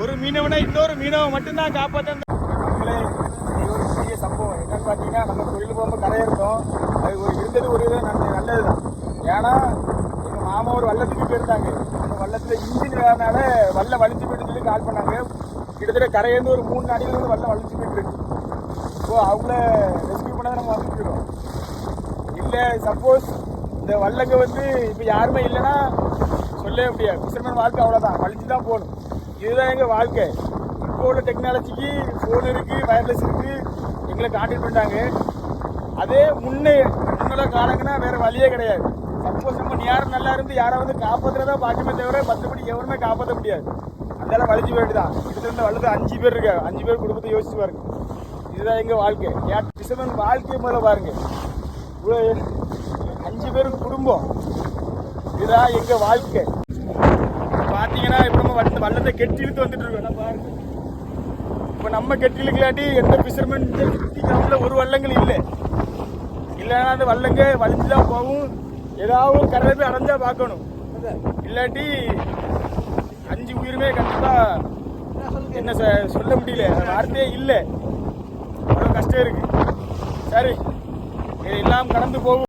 ஒரு மீனவனை இன்னொரு மீனவன் மட்டும்தான் காப்பாற்ற இது ஒரு பெரிய சம்பவம். என்னன்னு பார்த்தீங்கன்னா நம்ம தொழில் போகும்போது கரை இருந்தோம் அது ஒரு இருந்தது ஒரு இது நல்ல நல்லது தான் ஏன்னா எங்கள் மாமா ஒரு வள்ளத்துக்கு போயிருந்தாங்க. அந்த வல்லத்தில் இன்ஜின் வேறனால வல்ல வலிச்சு போயிட்டு சொல்லி கால் பண்ணாங்க. கிட்டத்தட்ட கரையிலேருந்து ஒரு மூணு அடியில் வந்து வல்ல வலிச்சு போயிட்டு இருக்கு ஸோ அவங்கள ரெஸ்கியூ பண்ணாத நம்ம வந்துருக்கிறோம் இல்லை சப்போஸ் இந்த வல்லங்க வந்து இப்போ யாருமே இல்லைன்னா சொல்லவே முடியாது. ஃபிஷர்மேன் வாழ்க்கை அவ்வளோதான் வலிச்சு தான் போகணும். இதுதான் எங்கள் வாழ்க்கை. இப்போ உள்ள டெக்னாலஜிக்கு ஃபோன் இருக்குது வயர்லெஸ் இருக்குது எங்களை கான்டாக்ட் பண்ணிட்டாங்க. அதே முன்னே முன்னெல்லாம் காலங்கன்னா வேறு வழியே கிடையாது. சப்போஸ் நம்ம யாரும் நல்லா இருந்து யாரை வந்து காப்பாற்றுறதா பார்க்கமே தவிர மற்றபடி எவருமே காப்பாற்ற முடியாது. அதெல்லாம் வலிஞ்சு போயிட்டு தான் கிட்டத்தட்ட வலுது அஞ்சு பேர் இருக்காங்க. அஞ்சு பேர் குடும்பத்தை யோசிச்சு பாருங்க. இதுதான் எங்கள் வாழ்க்கை. ஏன் டிசம்பர் வாழ்க்கையை முதல்ல பாருங்க. இவ்வளோ அஞ்சு பேருக்கு குடும்பம். இதுதான் எங்கள் வாழ்க்கை. ஏன்னா இப்போ நம்ம வந்த வல்லத்தை கெட்டி இழுத்து வந்துட்டு இருக்கோம். பாருங்க. இப்போ நம்ம கெட்டி இழுக்கலாட்டி எந்த பிசர்மெண்ட் ஃபிஃப்டி கிராமில் ஒரு வல்லங்கள் இல்லை. இல்லைன்னா அந்த வல்லங்க வலிஞ்சு தான் போகும். ஏதாவது கரையை போய் அடைஞ்சா பார்க்கணும். இல்லாட்டி அஞ்சு உயிருமே கண்டிப்பாக என்ன சொ- சொல்ல முடியல. வார்த்தையே இல்லை. அவ்வளோ கஷ்டம் இருக்குது சரி இது எல்லாம் கடந்து போகும்